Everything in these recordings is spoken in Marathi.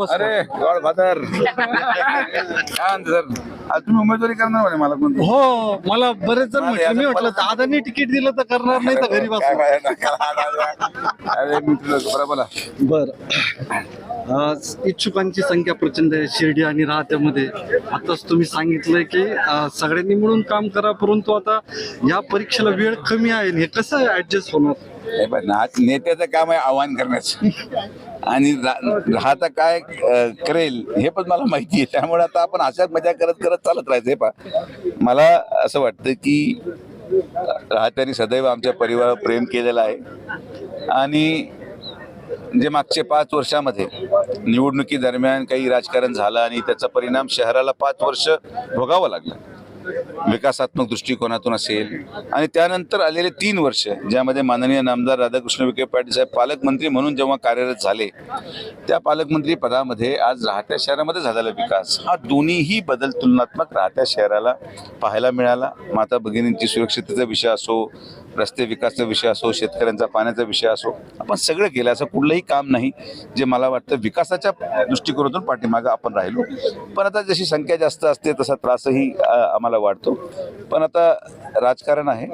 अरे गॉड फादर काय म्हणते सर? आज तुम्ही उमेदवारी करणार म्हणे मला कोणती? हो मला बरेच जण म्हटलं. मी म्हटलं दादांनी तिकीट दिलं तर करणार नाही तर घरी माहिती? अरे मी तुला बरं बोला. बर. आज इच्छुकांची संख्या प्रचंड आहे शिर्डी आणि राहत्यामध्ये. आताच तुम्ही सांगितलंय की अं, सगळ्यांनी मिळून काम करा परंतु आता या परीक्षेला वेळ कमी आहे हे कसं ऍडजस्ट होणार? हे पण आज नेत्याचं काम आहे आव्हान करण्याचं. आणि राहता काय करेल हे पण मला माहिती आहे. त्यामुळे आता आपण अशाच मजा करत करत चालत राहायचं हे पा मला असं वाटतं की राहत्याने सदैव आमच्या परिवारावर प्रेम केलेलं आहे. आणि जे मागचे पाच वर्षामध्ये निवडणुकी दरम्यान काही राजकारण झालं आणि त्याचा परिणाम शहराला पाच वर्ष भोगावं लागलं. विकासात्मक दृष्टिकोनातून असेल. आणि त्यानंतर आलेले तीन वर्ष ज्यामध्ये माननीय नामदार राधाकृष्ण विखे पाटील साहेब पालकमंत्री म्हणून जेव्हा कार्यरत झाले त्या पालकमंत्री पदामध्ये आज राहत्या शहरामध्ये झालेला विकास हा दोन्हीही बदल तुलनात्मक राहत्या शहराला पाहायला मिळाला. माता भगिनींची सुरक्षिततेचा विषय असो रस्ते विकासचा विषय असो शेतकऱ्यांचा पाण्याचा विषय असो आपण सगळं केलं असं कुठलंही काम नाही जे मला वाटतं विकासाच्या दृष्टिकोनातून पाठीमागं आपण राहिलो. पण आता जशी संख्या जास्त असते तसा त्रासही आम्हाला वाटतो पण आता राजकारण आहे.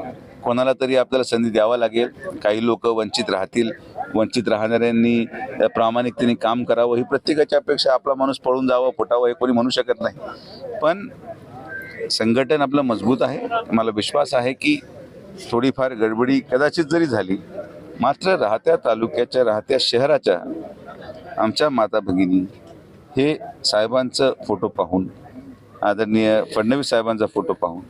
कोणाला तरी आपल्याला संधी द्यावा लागेल. काही लोक वंचित राहतील. वंचित राहणाऱ्यांनी प्रामाणिकतेने काम करावं. ही प्रत्येकाची अपेक्षा आपला माणूस पळून जावं फुटावं हे कोणी म्हणू शकत नाही. पण संघटन आपलं मजबूत आहे. मला विश्वास आहे की थोडीफार गडबडी कदाचित जरी झाली मात्र राहत्या तालुक्याच्या राहत्या शहराच्या आमच्या माता भगिनी हे साहेबांचं फोटो पाहून आदरणीय फडणवीस साहेबांचा फोटो पाहून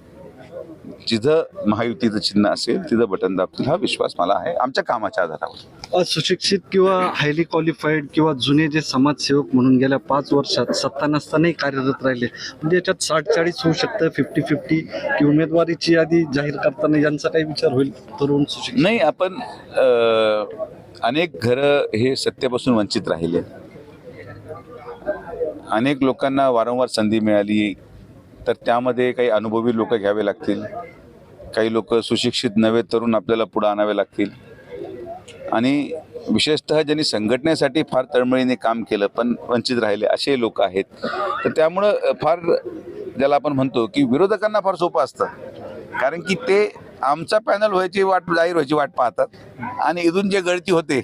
जिथं महायुतीचं चिन्ह असेल तिथं बटन दाबतील हा विश्वास मला आहे. आमच्या कामाच्या आधारावर. सुशिक्षित किंवा हायली क्वालिफाईड किंवा जुने जे समाजसेवक म्हणून गेल्या पाच वर्षात सत्ता नसतानाही कार्यरत राहिले म्हणजे याच्यात साठ चाळीस होऊ शकतं फिफ्टी फिफ्टी की उमेदवारीची यादी जाहीर करताना यांचा काही विचार होईल तरुण सुशिक्षित? नाही आपण अनेक घरं हे सत्तेपासून वंचित राहिले. अनेक लोकांना वारंवार संधी मिळाली तर त्यामध्ये काही अनुभवी लोक घ्यावे लागतील. काही लोक सुशिक्षित नव्हे तरुण आपल्याला पुढे आणावे लागतील. आणि विशेषतः ज्यांनी संघटनेसाठी फार तळमळीने काम केलं पण वंचित राहिले असे लोक आहेत. तर त्यामुळं फार ज्याला आपण म्हणतो की विरोधकांना फार सोपं असतं. कारण की ते आमचा पॅनल व्हायची वाट जाहीर व्हायची वाट पाहतात. आणि इथून जे गळती होते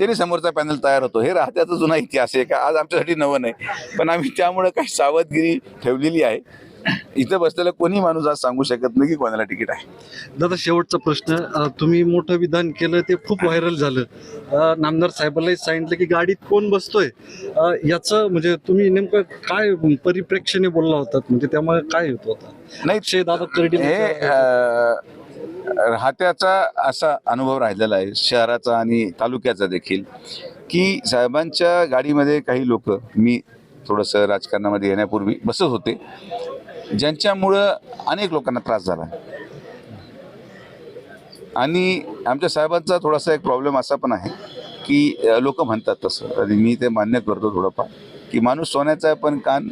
तरी समोरचा पॅनल तयार होतो. हे राहत्याचा जुना इतिहास आहे का? आज आमच्यासाठी नवं नाही. पण आम्ही त्यामुळे काही सावधगिरी ठेवलेली आहे. इथं बसलेला कोणी माणूस आज सांगू शकत नाही की कोणाला तिकीट आहे. दादा शेवटचा प्रश्न अं, तुम्ही मोठं विधान केलं ते खूप व्हायरल झालं. अं, नामदार साहेबांनाही सांगितलं की गाडीत कोण बसतोय? अं, याचं म्हणजे तुम्ही नेमकं काय परिप्रेक्षाने बोलला होतात म्हणजे त्यामुळे काय होत होता? नाही अक्षय दादा कर्डी हे अ, राहत्याचा असा अनुभव राहिलेला आहे शहराचा आणि तालुक्याचा देखील की साहेबांच्या गाडीमध्ये काही लोक मी थोडंसं राजकारणामध्ये येण्यापूर्वी बसत होते. ज्यांच्यामुळं अनेक लोकांना त्रास झाला. आणि आमच्या साहेबांचा थोडासा एक प्रॉब्लेम असा पण आहे की लोक म्हणतात तसं. आणि मी ते मान्य करतो थोडंफार की माणूस सोन्याचा आहे पण कान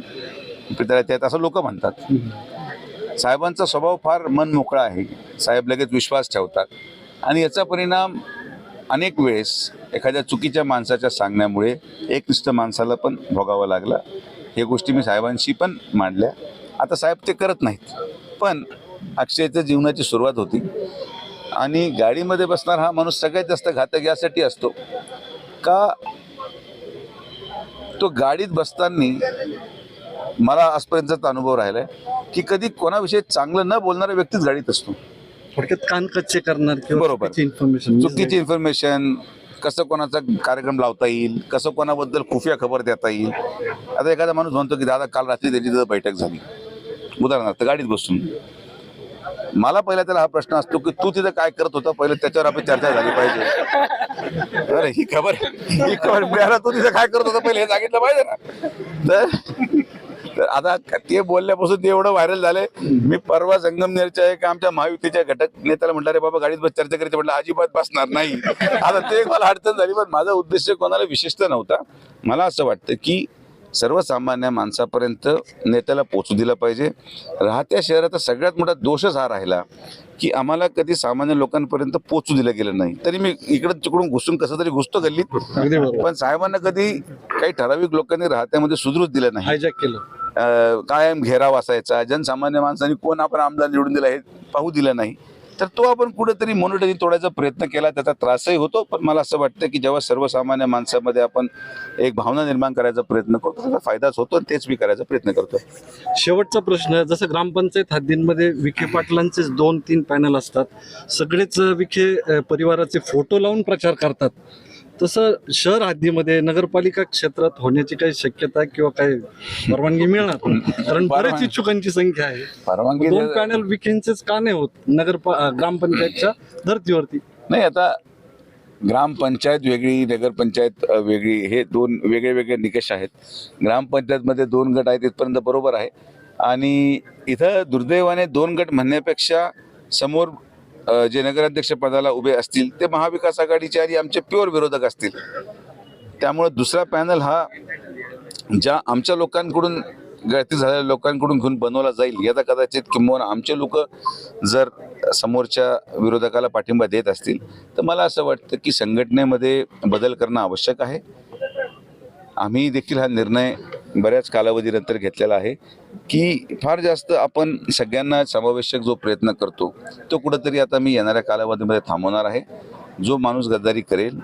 पितळ्यात येत असं लोक म्हणतात. साहेबांचा स्वभाव फार मन मोकळा आहे. साहेब लगेच विश्वास ठेवतात. आणि याचा परिणाम अनेक वेळेस एखाद्या चुकीच्या माणसाच्या सांगण्यामुळे एकनिष्ठ माणसाला पण भोगावा लागला. हे गोष्टी मी साहेबांशी पण मांडल्या. आता साहेब ते करत नाहीत. पण अक्षयच्या जीवनाची सुरुवात होती. आणि गाडीमध्ये बसणार हा माणूस सगळ्यात जास्त घातक यासाठी असतो. का तो गाडीत बसताना मला आजपर्यंतचा अनुभव राहिलाय की कधी कोणाविषयी चांगलं न बोलणारा व्यक्तीच गाडीत असतो. थोडक्यात कान कच्चे करणार बरोबर. इन्फॉर्मेशन चुकीची इन्फॉर्मेशन कसं कोणाचा कार्यक्रम लावता येईल कसं कोणाबद्दल खुफिया खबर देता येईल. आता एखादा माणूस म्हणतो की दादा काल रात्री त्याची बैठक झाली. उदाहरणार्थ गाडीत बसून. मला पहिला त्याला हा प्रश्न असतो की तू तिथं काय करत होता? पहिले त्याच्यावर आपली चर्चा झाली पाहिजे. अरे ही खबर ही खबर मिळाला तू तिथं काय करत होता? पहिले हे सांगितलं पाहिजे ना. तर तर आता ते बोलल्यापासून ते एवढं व्हायरल झालंय. मी परवा संगमनेरच्या एक आमच्या महायुतीच्या घटक नेत्याला म्हटलं रे बाबा गाडीत बस चर्चा करायची. म्हटलं अजिबात बसणार नाही. आता ते एक मला अडचण झाली पण माझा उद्देश कोणाला विशिष्ट नव्हता. मला असं वाटतं की सर्वसामान्य माणसापर्यंत नेत्याला पोचू दिलं पाहिजे. राहत्या शहराचा सगळ्यात मोठा दोषच हा राहिला की आम्हाला कधी सामान्य लोकांपर्यंत पोचू दिलं गेलं नाही. तरी मी इकडं तिकडून घुसून कसं तरी घुसतो गल्लीत. बरोबर. पण साहेबांना कधी काही ठराविक लोकांनी राहत्यामध्ये सुधरूच दिलं नाही. हायजॅक केलं. कायम घेराव असायचा. जनसामान्य माणसांनी कोण आपण आमदार निवडून दिला हे पाहू दिलं नाही. तर तो आपण कुठेतरी मोनोटरी तोडायचा प्रयत्न केला त्याचा त्रासही होतो. पण मला असं वाटतं की जेव्हा सर्वसामान्य माणसामध्ये आपण एक भावना निर्माण करायचा प्रयत्न करतो त्याचा फायदाच होतो आणि तेच मी करायचा प्रयत्न करतोय. शेवटचा प्रश्न जसं ग्रामपंचायत हद्दींमध्ये विखे पाटलांचे दोन तीन पॅनल असतात. सगळेच विखे परिवाराचे फोटो लावून प्रचार करतात. तसं शहर हद्दीमध्ये नगरपालिका क्षेत्रात होण्याची काही शक्यता किंवा काही परवानगी मिळणार नाही. कारण बऱ्याच इच्छुकांची संख्या आहे. परवानगी दोन दे- पॅनल विखेंचेच का नाही होत? नगर ग्रामपंचायतच्या धर्तीवरती. नाही आता ग्रामपंचायत वेगळी नगरपंचायत अ, वेगळी हे दोन वेगळे वेगळे निकष आहेत. ग्रामपंचायतमध्ये दोन गट आहेत इथपर्यंत बरोबर आहे. आणि इथं दुर्दैवाने दोन गट म्हणण्यापेक्षा समोर जे नगराध्यक्ष पदाला उभे असतील ते महाविकास आघाडीचे आणि आमचे प्युअर विरोधक असतील. त्यामुळे दुसरा पॅनल हा ज्या आमच्या लोकांकडून गळती झालेल्या लोकांकडून घेऊन बनवला जाईल याचा कदाचित किंबहुना आमचे लोक जर समोरच्या विरोधकाला पाठिंबा देत असतील तर मला असं वाटतं की संघटनेमध्ये बदल करणं आवश्यक आहे. आम्ही देखील हा निर्णय बऱ्याच कालावधीनंतर घेतलेला आहे की फार जास्त आपण सगळ्यांना समावेशक जो प्रयत्न करतो तो कुठंतरी आता मी येणाऱ्या कालावधीमध्ये थांबवणार आहे. जो माणूस गद्दारी करेल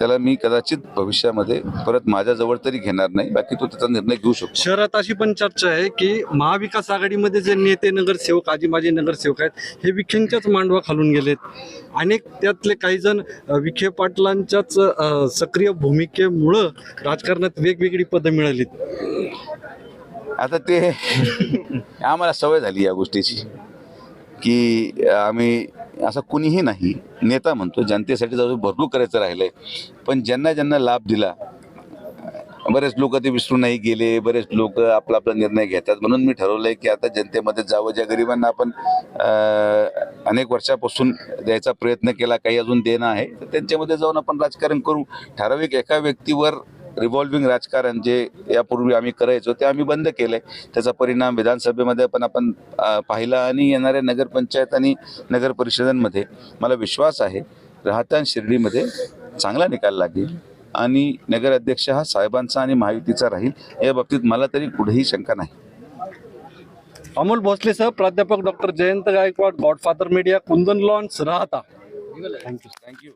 त्याला मी कदाचित भविष्यामध्ये परत माझ्याजवळ तरी घेणार नाही. बाकी तो त्याचा निर्णय घेऊ शकतो. शहरात अशी पण चर्चा आहे की महाविकास आघाडीमध्ये जे नेते नगरसेवक आजी माजी नगरसेवक आहेत हे विखेंच्याच मांडवा खालून गेलेत. अनेक त्यातले काही जण विखे पाटलांच्याच सक्रिय भूमिकेमुळं राजकारणात वेगवेगळी पदं मिळालीत. आता ते आम्हाला सवय झाली या गोष्टीची की आम्ही असं कुणीही नाही. नेता म्हणतो जनतेसाठी जाऊ भरपूर करायचं राहिलंय पण ज्यांना ज्यांना लाभ दिला बरेच लोक ते विसरूनही गेले बरेच लोक आपला आपला निर्णय घेतात. म्हणून मी ठरवलंय की आता जनतेमध्ये जावं. ज्या गरिबांना आपण अनेक वर्षापासून द्यायचा प्रयत्न केला काही अजून देणं आहे तर त्यांच्यामध्ये जाऊन आपण राजकारण करू. ठराविक एका व्यक्तीवर रिव्हॉल्विंग राजकारण जे यापूर्वी आम्ही करायचो ते आम्ही बंद केलंय. त्याचा परिणाम विधानसभेमध्ये पण आपण पाहिला आणि येणाऱ्या नगरपंचायत आणि नगर परिषदांमध्ये मला विश्वास आहे राहत्या शिर्डीमध्ये चांगला निकाल लागेल आणि नगराध्यक्ष हा साहेबांचा आणि महायुतीचा राहील या बाबतीत मला तरी कुठेही शंका नाही. अमोल भोसलेसह प्राध्यापक doctor Jayant Gaikwad godfather media Kundan lawns राहता. Thank you thank you